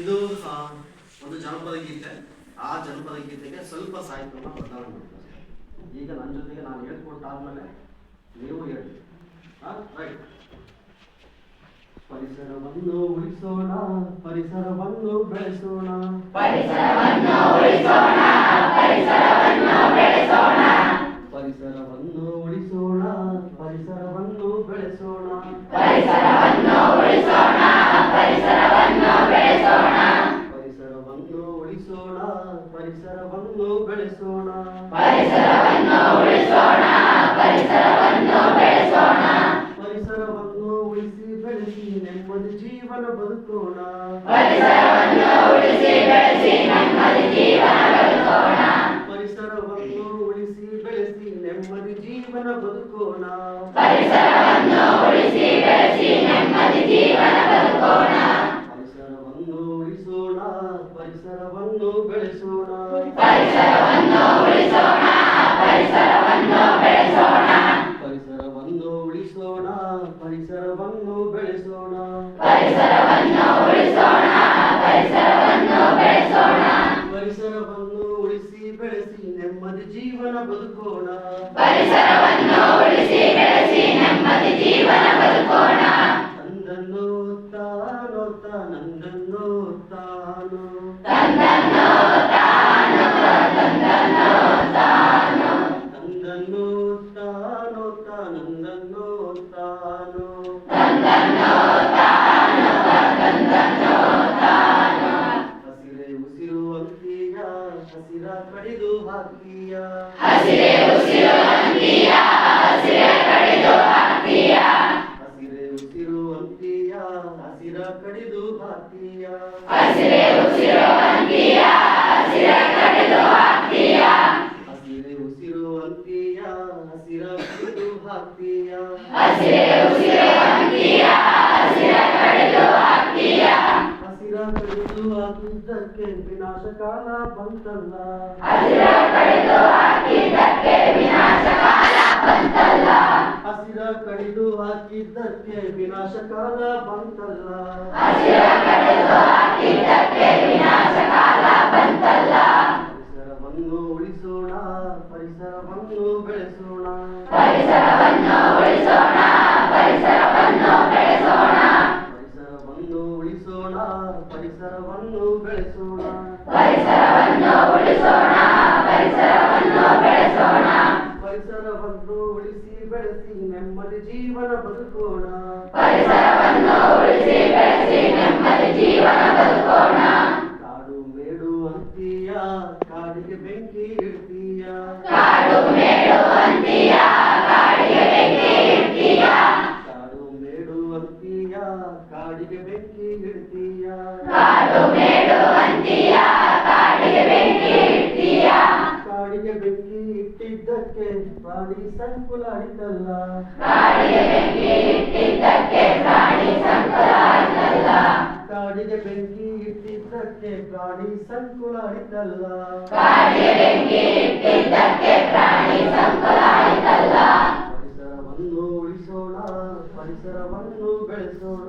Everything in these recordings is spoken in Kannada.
ಇದು ಒಂದು ಜನಪದ ಗೀತೆ ಆ ಜನಪದ ಗೀತೆಗೆ ಸ್ವಲ್ಪ ಸಾಹಿತ್ಯವನ್ನು ಬದಲಾವಣೆ ಮಾಡ್ತಾರೆ ಈಗ ನನ್ನ ಜೊತೆಗೆ ನಾನು ಹೇಳ್ಕೊಟ್ಟಾದ್ಮೇಲೆ ನೀವು ಹೇಳಿ. ರೈಟ್ ಪರಿಸರವನ್ನು ಉಳಿಸೋಣ ಪರಿಸರವನ್ನು ಬೆಳೆಸೋಣ. ಪರಿಸರವನ್ನು ಉಳಿಸೋಣ ಪರಿಸರವನ್ನು ಬೆಳೆಸೋಣ. ಪರಿಸರವನ್ನು ಉಳಿಸೋಣ ಪರಿಸರವನ್ನು ಬೆಳೆಸೋಣ ಪರಿಸರವನ್ನು ಉಳಿಸೋಣ ಪರಿಸರವನ್ನು ಬೆಳೆಸೋಣ ಪರಿಸರವನ್ನು ಉಳಿಸೋಣ ಪರಿಸರವನ್ನು ಬೆಳೆಸೋಣ ಪರಿಸರವನ್ನು ಉಳಿಸೋಣ ಪರಿಸರವನ್ನು ಬೆಳೆಸೋಣ. ಪರಿಸರವನ್ನು ಉಳಿಸಿ ಬೆಳೆಸಿ ನೆಮ್ಮದಿ ಜೀವನ ಬದುಕೋಣ. ಪರಿಸರವನ್ನು ಉಳಿಸಿ ಬೆಳೆಸಿ ನೆಮ್ಮದಿ ಜೀವನ ಬದುಕೋಣ. ಪರಿಸರವನ್ನು ಉಳಿಸಿ ಬೆಳೆಸಿ ನೆಮ್ಮದಿ ಜೀವನ ಬದುಕೋಣ. ಪರಿಸರವನ್ನು ಉಳಿಸಿ ಬೆಳೆಸಿ ನೆಮ್ಮದಿ ಜೀವನ ಬದುಕೋಣ ಪರಿಸರವನ್ನು ಉಳಿಸೋಣ ಪರಿಸರವನ್ನು ಬೆಳೆಸೋಣ. ಪರಿಸರವನ್ನು ಉಳಿಸೋಣ ಪರಿಸರವನ್ನು ಬೆಳೆಸೋಣ. ಪರಿಸರವನ್ನು ಉಳಿಸೋಣ ಪರಿಸರವನ್ನು ಬೆಳೆಸೋಣ. ಪರಿಸರವನ್ನು ಉಳಿಸೋಣ ಪರಿಸರವನ್ನು ಬೆಳೆಸೋಣ. ಪರಿಸರವನ್ನು ಉಳಿಸಿ ಬೆಳೆಸಿ ನೆಮ್ಮದಿ ಜೀವನ ಬದುಕೋಣ. ಕಡಿದು ಹಾಕೀಯ ಹಸಿರೆ ಉಸಿರು ಅಂತೀಯ ಹಸಿರೆ ಕಡಿದು ಹಾಕ್ತೀಯ ಹಸಿರೆ ಉಸಿರು ಅಂತೀಯ ಹಸಿರ ಕಡಿದು ಹಾಕೀಯ ಹಸಿರೆ ಉಸಿರು ಅಂತೀಯ ಹಸಿರೆ ಕಡಿದು ಹಾಕ್ತೀಯ ಹಸಿರೆ ಉಸಿರು ಅಂತೀಯ ಹಸಿರ ಕಡಿದು ಹಾಕ್ತೀಯ ಹಸಿರೆ ಉಸಿರು ಅಂತೀಯ ಹಾಕಿದ್ದಕ್ಕೆ ವಿನಾಶಕಾಲ ಬಂತಲ್ಲ. ಹಸಿರ ಕಡಿದು ಹಾಕಿದ್ದಕ್ಕೆ ವಿನಾಶ ಕಾಲ ಬಂತಲ್ಲ. ಹಸಿರ ಕಡಿದು ಹಾಕಿದ್ದಕ್ಕೆ ವಿನಾಶಕಾಲ ಬಂತಲ್ಲ. ಹಸಿರ ಕಡಿದು ಹಾಕಿದ್ದಕ್ಕೆ ಪರಿಸರವನ್ನು ಬೆಳೆಸೋಣ. ಪರಿಸರವನ್ನು ಉಳಿಸೋಣ ಪರಿಸರವನ್ನು ಬೆಳೆಸೋಣ. ಇಟ್ಟಿದ್ದಕ್ಕೆ ಪ್ರಾಣಿ ಸಂಕುಲ ಆಯ್ತಲ್ಲ ಕಾಡಿಗೆ ಬೆಂಕಿ ಇಟ್ಟಿದ್ದಕ್ಕೆ ಪ್ರಾಣಿ ಸಂಕುಲ ಆಯ್ತಲ್ಲ ಪರಿಸರವನ್ನು ಉಳಿಸೋಣ ಪರಿಸರವನ್ನು ಬೆಳೆಸೋಣ.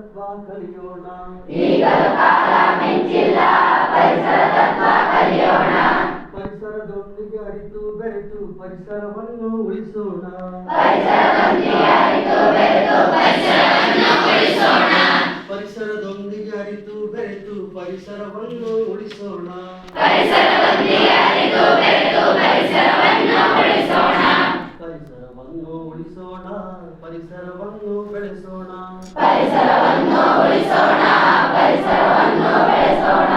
ತತ್ವ ಕಲಿಯೋಣ. ಈಗಲೂ ಕಾಲ ಮಿಂಚಿಲ್ಲ ಪರಿಸರ ತತ್ವ ಕಲಿಯೋಣ. ಪರಿಸರದೊಂದಿಗೆ ಅರಿತು ಬೆರೆತು ಪರಿಸರವನ್ನು ಉಳಿಸೋಣ. ಪರಿಸರದೊಂದಿಗೆ ಅರಿತು ಬೆರೆತು ಪರಿಸರವನ್ನು ಉಳಿಸೋಣ. ಪರಿಸರದೊಂದಿಗೆ ಅರಿತು ಬೆರೆತು ಪರಿಸರವನ್ನು ಉಳಿಸೋಣ. ಪರಿಸರದೊಂದಿಗೆ ಅರಿತು ಬೆರೆತು ಪರಿಸರವನ್ನು ಉಳಿಸೋಣ ಉಳಿಸೋಣ ಪರಿಸರವನ್ನು ಬೆಳೆಸೋಣ ಪರಿಸರವನ್ನು ಉಳಿಸೋಣ ಪರಿಸರವನ್ನು ಬೆಳೆಸೋಣ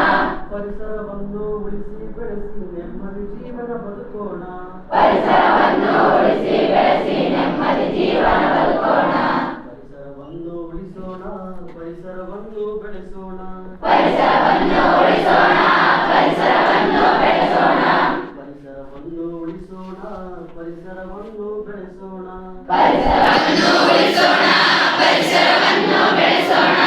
ಪರಿಸರವನ್ನು ಉಳಿಸಿ ಬೆಳೆಸಿ ನೆಮ್ಮದಿ ಜೀವನ ಬದುಕೋಣ. ಪರಿಸರವನ್ನು ಉಳಿಸಿ ಬೆಳೆಸಿ ನೆಮ್ಮದಿ ಜೀವನ ಬದುಕೋಣ. ಪರಿಸರವನ್ನು ಉಳಿಸೋಣ ಪರಿಸರವನ್ನು ಬೆಳೆಸೋಣ. ಪರಿಸರವನ್ನು ಉಳಿಸೋಣ ಪರಿಸರವನ್ನು ಬೆಳೆಸೋಣ. ಪರಿಸರವನ್ನು ಉಳಿಸೋಣ ಪರಿಸರವನ್ನು ಬೆಳೆಸೋಣ. ಪರಿಸರವನ್ನು ಉಳಿಸೋಣ ಪರಿಸರವನ್ನು ಬೆಳೆಸೋಣ.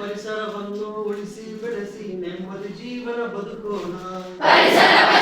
ಪರಿಸರವನ್ನು ಉಳಿಸಿ ಬೆಳೆಸಿ ನೆಮ್ಮದಿ ಜೀವನ ಬದುಕೋಣ. ಪರಿಸರವನ್ನು